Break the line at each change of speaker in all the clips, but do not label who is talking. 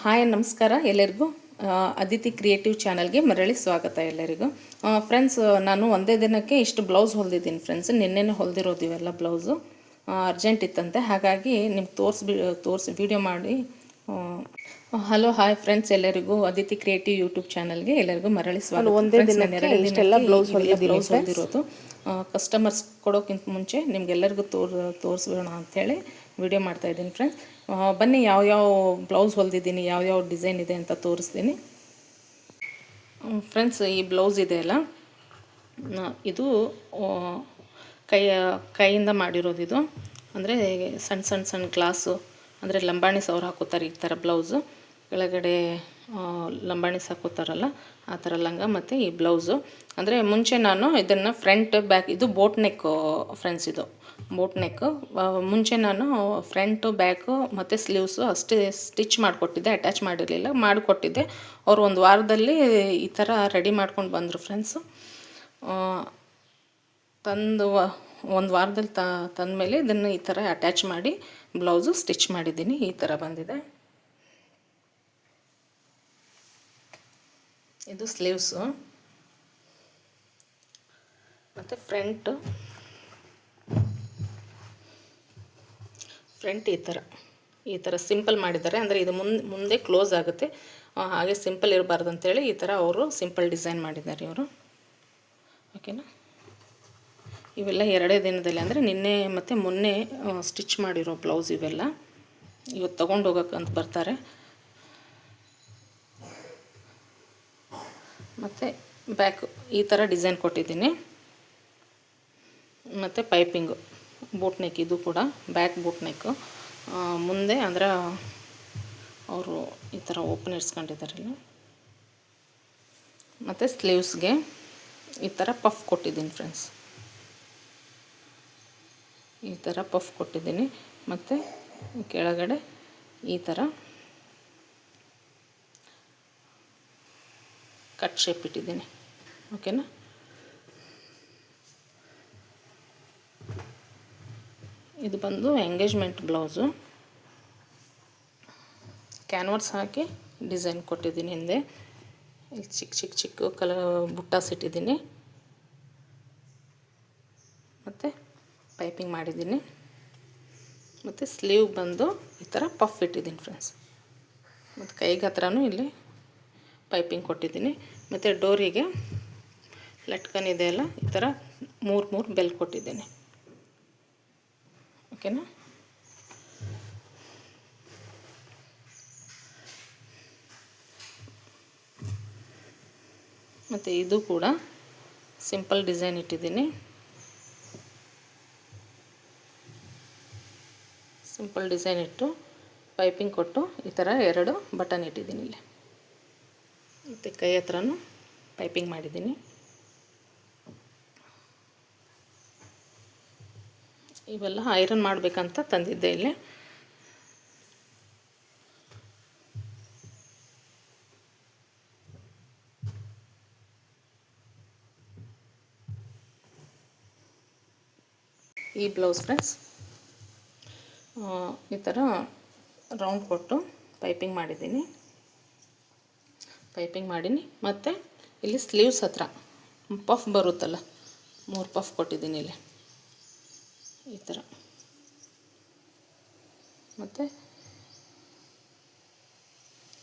Hi ನಮಸ್ಕಾರ ಎಲ್ಲರಿಗೂ. Aditi creative ಚಾನಲ್ಗೆ ಮರಳಿ ಸ್ವಾಗತ ಎಲ್ಲರಿಗೂ. ಫ್ರೆಂಡ್ಸ್ ನಾನು ಒಂದೇ ದಿನಕ್ಕೆ ಇಷ್ಟು ಬ್ಲೌಸ್ ಹೊಲ್ದಿದ್ದೀನಿ ಫ್ರೆಂಡ್ಸ್ ನಿನ್ನೆನೇ ಹೊಲ್ದಿರೋದು ಇವೆಲ್ಲ ಬ್ಲೌಸು ಅರ್ಜೆಂಟ್ ಇತ್ತಂತೆ. ಹಾಗಾಗಿ ನಿಮ್ಗೆ ತೋರಿಸ್ಬಿ ತೋರಿಸಿ ವಿಡಿಯೋ ಮಾಡಿ. ಹಲೋ ಹಾಯ್ ಫ್ರೆಂಡ್ಸ್ ಎಲ್ಲರಿಗೂ. ಅದಿತಿ ಕ್ರಿಯೇಟಿವ್ ಯೂಟ್ಯೂಬ್ ಚಾನಲ್ಗೆ ಎಲ್ಲರಿಗೂ ಮರಳಿ ಸ್ವಾಗತ.
ಒಂದೇ
ದಿನ
blouse
ಇವೆಲ್ಲ ಹೊಲ್ದಿರೋದು. ಕಸ್ಟಮರ್ಸ್ ಕೊಡೋಕ್ಕಿಂತ ಮುಂಚೆ ನಿಮ್ಗೆಲ್ಲರಿಗೂ ತೋರ್ ತೋರಿಸೋಣ ಅಂಥೇಳಿ ವಿಡಿಯೋ ಮಾಡ್ತಾ ಇದ್ದೀನಿ ಫ್ರೆಂಡ್ಸ್ ಬನ್ನಿ, ಯಾವ ಯಾವ ಬ್ಲೌಸ್ ಹೊಲ್ದಿದ್ದೀನಿ, ಯಾವ ಡಿಸೈನ್ ಇದೆ ಅಂತ ತೋರಿಸ್ತೀನಿ. ಫ್ರೆಂಡ್ಸ್ ಈ ಬ್ಲೌಸ್ ಇದೆ ಅಲ್ಲ? ಇದು ಕೈ ಕೈಯ ಕೈಯಿಂದ ಮಾಡಿರೋದು ಇದು. ಅಂದರೆ ಸಣ್ಣ ಸಣ್ಣ ಸಣ್ಣ ಗ್ಲಾಸು ಅಂದರೆ ಲಂಬಾಣಿ ಸವ್ರು ಹಾಕೋತಾರೆ ಈ ಥರ ಬ್ಲೌಸು ಕೆಳಗಡೆ ಲಂಬಾಣಿ ಲಂಬಾಣಿಸ್ ಹಾಕೋತಾರಲ್ಲ ಆ ಥರ ಲಂಗ ಮತ್ತು ಈ ಬ್ಲೌಸು ಅಂದರೆ ಮುಂಚೆ ನಾನು ಇದನ್ನು ಫ್ರಂಟ್ ಬ್ಯಾಕ್ ಇದು ಬೋಟ್ ನೆಕ್ ಫ್ರೆಂಡ್ಸ್ ಇದು. ಬೋಟ್ ನೆಕ್ ಮುಂಚೆ ನಾನು ಫ್ರಂಟು ಬ್ಯಾಕು ಮತ್ತು ಸ್ಲೀವ್ಸು ಅಷ್ಟೇ ಸ್ಟಿಚ್ ಮಾಡಿಕೊಟ್ಟಿದ್ದೆ ಅಟ್ಯಾಚ್ ಮಾಡಿರಲಿಲ್ಲ, ಮಾಡಿಕೊಟ್ಟಿದ್ದೆ. ಅವರು ಒಂದು ವಾರದಲ್ಲಿ ಈ ಥರ ರೆಡಿ ಮಾಡ್ಕೊಂಡು ಬಂದರು ಫ್ರೆಂಡ್ಸು ತಂದು ಒಂದು ವಾರದಲ್ಲಿ ತ, ತಂದಮೇಲೆ ಇದನ್ನು ಈ ಥರ ಅಟ್ಯಾಚ್ ಮಾಡಿ ಬ್ಲೌಸು ಸ್ಟಿಚ್ ಮಾಡಿದ್ದೀನಿ, ಈ ಥರ ಬಂದಿದೆ. ಇದು ಸ್ಲೀವ್ಸು ಮತ್ತು ಫ್ರಂಟು ಫ್ರಂಟ್ ಈ ಥರ ಈ ಥರ ಸಿಂಪಲ್ ಮಾಡಿದ್ದಾರೆ. ಅಂದರೆ ಇದು ಮುಂದೆ ಮುಂದೆ ಕ್ಲೋಸ್ ಆಗುತ್ತೆ. ಹಾಗೆ ಸಿಂಪಲ್ ಇರಬಾರ್ದು ಅಂತೇಳಿ ಈ ಥರ ಅವರು ಸಿಂಪಲ್ ಡಿಸೈನ್ ಮಾಡಿದ್ದಾರೆ ಇವರು. ಓಕೆನಾ? ಇವೆಲ್ಲ ಎರಡೇ ದಿನದಲ್ಲಿ ಅಂದರೆ ನಿನ್ನೆ ಮತ್ತು ಮೊನ್ನೆ ಸ್ಟಿಚ್ ಮಾಡಿರೋ ಬ್ಲೌಸ್ ಇವೆಲ್ಲ. ಇವತ್ತು ತೊಗೊಂಡು ಹೋಗೋಕ್ಕಂತ ಬರ್ತಾರೆ. ಮತ್ತು ಬ್ಯಾಕ್ ಈ ಥರ ಡಿಸೈನ್ ಕೊಟ್ಟಿದ್ದೀನಿ. ಮತ್ತು ಪೈಪಿಂಗು. ಬೂಟ್ ನೆಕ್ ಇದು ಕೂಡ ಬ್ಯಾಕ್ ಬೂಟ್ ನೆಕ್ ಮುಂದೆ ಅಂದರೆ ಅವರು ಈ ಥರ ಓಪನ್ ಇಡ್ಸ್ಕೊಂಡಿದ್ದಾರಲ್ಲ. ಮತ್ತು ಸ್ಲೀವ್ಸ್ಗೆ ಈ ಥರ ಪಫ್ ಕೊಟ್ಟಿದ್ದೀನಿ ಫ್ರೆಂಡ್ಸ್ ಈ ಥರ ಪಫ್ ಕೊಟ್ಟಿದ್ದೀನಿ. ಮತ್ತು ಕೆಳಗಡೆ ಈ ಥರ ಕಟ್ ಶೇಪ್ ಇಟ್ಟಿದ್ದೀನಿ. ಓಕೆನಾ ಇದು ಬಂದು ಎಂಗೇಜ್ಮೆಂಟ್ ಬ್ಲೌಸು ಕ್ಯಾನ್ವಾಸ್ ಹಾಕಿ ಡಿಸೈನ್ ಕೊಟ್ಟಿದ್ದೀನಿ ಹಿಂದೆ. ಇಲ್ಲಿ ಚಿಕ್ಕ ಚಿಕ್ಕ ಚಿಕ್ಕ ಕಲ ಬುಟ್ಟಾಸ್ ಇಟ್ಟಿದ್ದೀನಿ ಮತ್ತು ಪೈಪಿಂಗ್ ಮಾಡಿದ್ದೀನಿ. ಮತ್ತು ಸ್ಲೀವ್ ಬಂದು ಈ ಥರ ಪಫ್ ಇಟ್ಟಿದ್ದೀನಿ ಫ್ರೆಂಡ್ಸ್ ಮತ್ತು ಕೈಗೆ ಹತ್ರನೂ ಇಲ್ಲಿ ಪೈಪಿಂಗ್ ಕೊಟ್ಟಿದ್ದೀನಿ. ಮತ್ತು ಡೋರಿಗೆ ಲಟ್ಕನ್ ಇದೆಯಲ್ಲ ಈ ಥರ ಮೂರು ಮೂರು ಬೆಲ್ ಕೊಟ್ಟಿದ್ದೀನಿ. ಓಕೆನಾ? ಮತ್ತು ಇದು ಕೂಡ ಸಿಂಪಲ್ ಡಿಸೈನ್ ಇಟ್ಟಿದ್ದೀನಿ. ಸಿಂಪಲ್ ಡಿಸೈನ್ ಇಟ್ಟು ಪೈಪಿಂಗ್ ಕೊಟ್ಟು ಈ ಥರ ಎರಡು ಬಟನ್ ಇಟ್ಟಿದ್ದೀನಿ ಇಲ್ಲಿ. ಮತ್ತು ಕೈ ಹತ್ರನೂ ಪೈಪಿಂಗ್ ಮಾಡಿದ್ದೀನಿ. ಇವೆಲ್ಲ ಐರನ್ ಮಾಡಬೇಕಂತ ತಂದಿದ್ದೆ ಇಲ್ಲಿ. ಈ ಬ್ಲೌಸ್ ಫ್ರೆಂಡ್ಸ್ ಈ ಥರ ರೌಂಡ್ ಕೊಟ್ಟು ಪೈಪಿಂಗ್ ಮಾಡಿದ್ದೀನಿ. ಪೈಪಿಂಗ್ ಮಾಡೀನಿ. ಮತ್ತು ಇಲ್ಲಿ ಸ್ಲೀವ್ಸ್ ಹತ್ರ ಪಫ್ ಬರುತ್ತಲ್ಲ, ಮೂರು ಪಫ್ ಕೊಟ್ಟಿದ್ದೀನಿ ಇಲ್ಲಿ. ಈ ಥರ. ಮತ್ತು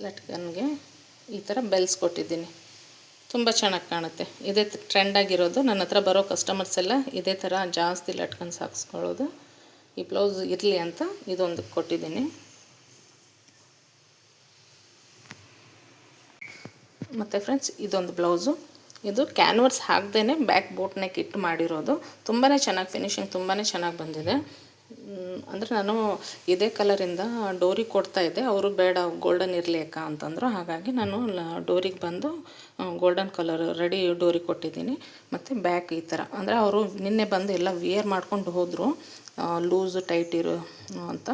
ಲಟ್ಕನ್ಗೆ ಈ ಥರ ಬೆಲ್ಸ್ ಕೊಟ್ಟಿದ್ದೀನಿ. ತುಂಬ ಚೆನ್ನಾಗಿ ಕಾಣುತ್ತೆ. ಇದೇ ಟ್ರೆಂಡ್ ಆಗಿರೋದು ನನ್ನ ಹತ್ರ ಬರೋ ಕಸ್ಟಮರ್ಸ್ ಎಲ್ಲ ಇದೇ ಥರ ಜಾಸ್ತಿ ಲಟ್ಕನ್ಸ್ ಹಾಕ್ಸ್ಕೊಳ್ಳೋದು. ಈ ಬ್ಲೌಸ್ ಇರಲಿ ಅಂತ ಇದೊಂದು ಕೊಟ್ಟಿದ್ದೀನಿ. ಮತ್ತು ಫ್ರೆಂಡ್ಸ್, ಇದೊಂದು ಬ್ಲೌಸು. ಇದು ಕ್ಯಾನ್ವರ್ಸ್ ಹಾಕ್ದೇ ಬ್ಯಾಕ್ ಬೋಟ್ ನೆಕ್ ಇಟ್ಟು ಮಾಡಿರೋದು. ತುಂಬಾ ಚೆನ್ನಾಗಿ ಫಿನಿಶಿಂಗ್ ತುಂಬಾ ಚೆನ್ನಾಗಿ ಬಂದಿದೆ. ಅಂದರೆ ನಾನು ಇದೇ ಕಲರಿಂದ ಡೋರಿ ಕೊಡ್ತಾ ಇದ್ದೆ. ಅವರು ಬೇಡ ಗೋಲ್ಡನ್ ಇರಲಿ ಅಕ್ಕ ಅಂತಂದರು. ಹಾಗಾಗಿ ನಾನು ಡೋರಿಗೆ ಬಂದು ಗೋಲ್ಡನ್ ಕಲರ್ ರೆಡಿ ಡೋರಿ ಕೊಟ್ಟಿದ್ದೀನಿ. ಮತ್ತು ಬ್ಯಾಕ್ ಈ ಥರ ಅಂದರೆ ಅವರು ನಿನ್ನೆ ಬಂದು ಎಲ್ಲ ವಿಯರ್ ಮಾಡ್ಕೊಂಡು ಹೋದರು. ಲೂಸ್ ಟೈಟ್ ಇರೋ ಅಂತ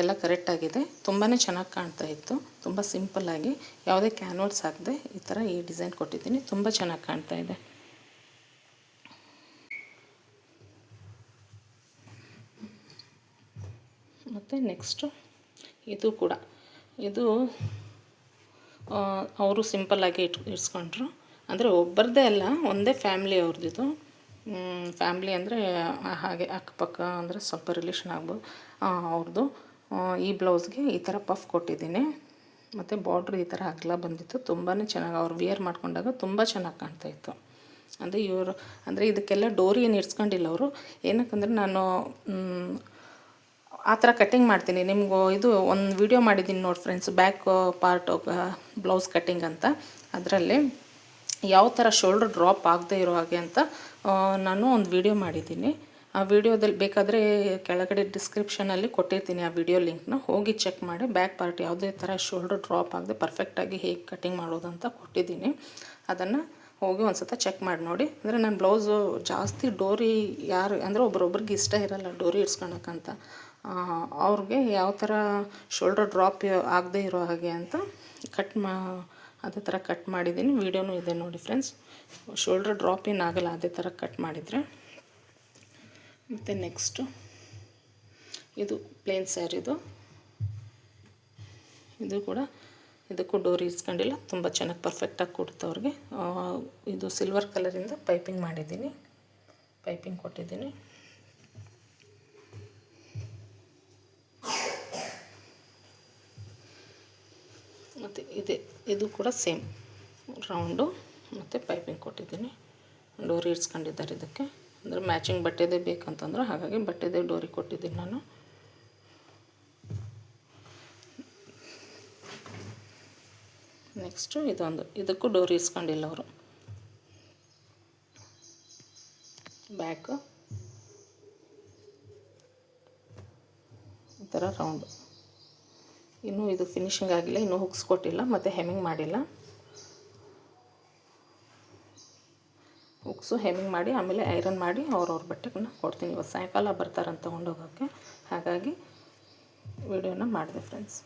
ಎಲ್ಲ ಕರೆಕ್ಟಾಗಿದೆ ತುಂಬಾ ಚೆನ್ನಾಗಿ ಕಾಣ್ತಾ ಇತ್ತು. ತುಂಬ ಸಿಂಪಲ್ಲಾಗಿ ಯಾವುದೇ ಕ್ಯಾನ್ವರ್ಸ್ ಹಾಕದೆ ಈ ಥರ ಈ ಡಿಸೈನ್ ಕೊಟ್ಟಿದ್ದೀನಿ. ತುಂಬ ಚೆನ್ನಾಗಿ ಕಾಣ್ತಾ ಇದೆ. ಮತ್ತು ನೆಕ್ಸ್ಟು ಇದು ಕೂಡ. ಇದು ಅವರು ಸಿಂಪಲ್ಲಾಗಿ ಇಟ್ ಇಟ್ಸ್ಕೊಂಡ್ರು ಅಂದರೆ ಒಬ್ಬರದೇ ಅಲ್ಲ, ಒಂದೇ ಫ್ಯಾಮಿಲಿ ಅವ್ರದ್ದಿದು ಫ್ಯಾಮ್ಲಿ ಅಂದರೆ ಹಾಗೆ ಅಕ್ಕಪಕ್ಕ ಅಂದರೆ ಸ್ವಲ್ಪ ರಿಲೇಷನ್ ಆಗ್ಬೋದು. ಅವ್ರದ್ದು ಈ ಬ್ಲೌಸ್ಗೆ ಈ ಥರ ಪಫ್ ಕೊಟ್ಟಿದ್ದೀನಿ. ಮತ್ತು ಬಾರ್ಡ್ರ್ ಈ ಥರ ಅಗಲ ಬಂದಿತ್ತು. ತುಂಬಾ ಚೆನ್ನಾಗಿ, ಅವ್ರು ವಿಯರ್ ಮಾಡ್ಕೊಂಡಾಗ ತುಂಬ ಚೆನ್ನಾಗಿ ಕಾಣ್ತಾ ಇತ್ತು. ಅಂದರೆ ಇವರು, ಅಂದರೆ ಇದಕ್ಕೆಲ್ಲ ಡೋರಿ ಏನು ಇಡ್ಸ್ಕೊಂಡಿಲ್ಲ ಅವರು. ಏನಕ್ಕಂದ್ರೆ ನಾನು ಆ ಥರ ಕಟ್ಟಿಂಗ್ ಮಾಡ್ತೀನಿ. ನಿಮ್ಗೆ ಇದು ಒಂದು ವಿಡಿಯೋ ಮಾಡಿದ್ದೀನಿ ನೋಡಿ friends back part blouse cutting ಅಂತ. ಅದರಲ್ಲಿ ಯಾವ ಥರ ಶೋಲ್ಡ್ರ್ ಡ್ರಾಪ್ ಆಗದೆ ಇರೋ ಹಾಗೆ ಅಂತ ನಾನು ಒಂದು ವಿಡಿಯೋ ಮಾಡಿದ್ದೀನಿ. ಆ ವಿಡಿಯೋದಲ್ಲಿ ಬೇಕಾದರೆ ಕೆಳಗಡೆ ಡಿಸ್ಕ್ರಿಪ್ಷನಲ್ಲಿ ಕೊಟ್ಟಿರ್ತೀನಿ ಆ ವಿಡಿಯೋ ಲಿಂಕ್ನ ಹೋಗಿ ಚೆಕ್ ಮಾಡಿ ಬ್ಯಾಕ್ ಪಾರ್ಟ್ ಯಾವುದೇ ಥರ ಶೋಲ್ಡ್ರ್ ಡ್ರಾಪ್ ಆಗದೆ ಪರ್ಫೆಕ್ಟಾಗಿ ಹೇಗೆ ಕಟಿಂಗ್ ಮಾಡೋದು ಅಂತ ಕೊಟ್ಟಿದ್ದೀನಿ. ಅದನ್ನು ಹೋಗಿ ಒಂದು ಸತ ಚೆಕ್ ಮಾಡಿ ನೋಡಿ. ಅಂದರೆ ನನ್ನ ಬ್ಲೌಸು ಜಾಸ್ತಿ ಡೋರಿ ಯಾರು, ಅಂದರೆ ಒಬ್ರೊಬ್ರಿಗೆ ಇಷ್ಟ ಇರಲ್ಲ ಡೋರಿ ಇಡ್ಸ್ಕೊಳಕ್ಕಂತ ಅವ್ರಿಗೆ ಯಾವ ಥರ ಶೋಲ್ಡರ್ ಡ್ರಾಪ್ ಆಗದೆ ಇರೋ ಹಾಗೆ ಅಂತ ಕಟ್ ಮಾ ಅದೇ ಥರ ಕಟ್ ಮಾಡಿದ್ದೀನಿ. ವೀಡಿಯೋನೂ ಇದೆ ನೋಡಿ ಫ್ರೆಂಡ್ಸ್. ಶೋಲ್ಡರ್ ಡ್ರಾಪ್ ಏನು ಆಗಲ್ಲ, ಅದೇ ಥರ ಕಟ್ ಮಾಡಿದರೆ. ಮತ್ತು ನೆಕ್ಸ್ಟು, ಇದು ಪ್ಲೇನ್ ಸ್ಯಾರಿದು ಇದು. ಕೂಡ ಇದಕ್ಕೂ ಡೋರ್ ಇಸ್ಕೊಂಡಿಲ್ಲ ತುಂಬ ಚೆನ್ನಾಗಿ ಪರ್ಫೆಕ್ಟಾಗಿ ಕೊಡುತ್ತೆ ಅವ್ರಿಗೆ. ಇದು ಸಿಲ್ವರ್ ಕಲರಿಂದ ಪೈಪಿಂಗ್ ಮಾಡಿದ್ದೀನಿ. ಪೈಪಿಂಗ್ ಕೊಟ್ಟಿದ್ದೀನಿ. ಮತ್ತು ಇದೆ, ಇದು ಕೂಡ ಸೇಮ್ ರೌಂಡು ಮತ್ತು ಪೈಪಿಂಗ್ ಕೊಟ್ಟಿದ್ದೀನಿ. ಡೋರಿ ಇಡ್ಸ್ಕೊಂಡಿದ್ದಾರೆ ಇದಕ್ಕೆ. ಅಂದರೆ ಮ್ಯಾಚಿಂಗ್ ಬಟ್ಟೆದೇ ಬೇಕಂತಂದ್ರೆ ಹಾಗಾಗಿ ಬಟ್ಟೆದೇ ಡೋರಿ ಕೊಟ್ಟಿದ್ದೀನಿ ನಾನು. ನೆಕ್ಸ್ಟು ಇದೊಂದು. ಇದಕ್ಕೂ ಡೋರಿ ಇಸ್ಕೊಂಡಿಲ್ಲ ಅವರು. ಬ್ಯಾಕು ಈ ಥರ ರೌಂಡು ಇನ್ನೂ ಇದು ಫಿನಿಶಿಂಗ್ ಆಗಿಲ್ಲ, ಇನ್ನೂ ಹುಕ್ಸ್ ಕೊಟ್ಟಿಲ್ಲ, ಮತ್ತು ಹೆಮಿಂಗ್ ಮಾಡಿಲ್ಲ. ಹುಕ್ಸು ಹೆಮಿಂಗ್ ಮಾಡಿ, ಆಮೇಲೆ ಐರನ್ ಮಾಡಿ, ಅವ್ರವ್ರ ಬಟ್ಟೆಗಳನ್ನ ಕೊಡ್ತೀನಿ. ಇವತ್ತು ಸಾಯಂಕಾಲ ಬರ್ತಾರಂತ ತೊಗೊಂಡೋಗೋಕ್ಕೆ. ಹಾಗಾಗಿ ವಿಡಿಯೋನ ಮಾಡಿದೆ ಫ್ರೆಂಡ್ಸ್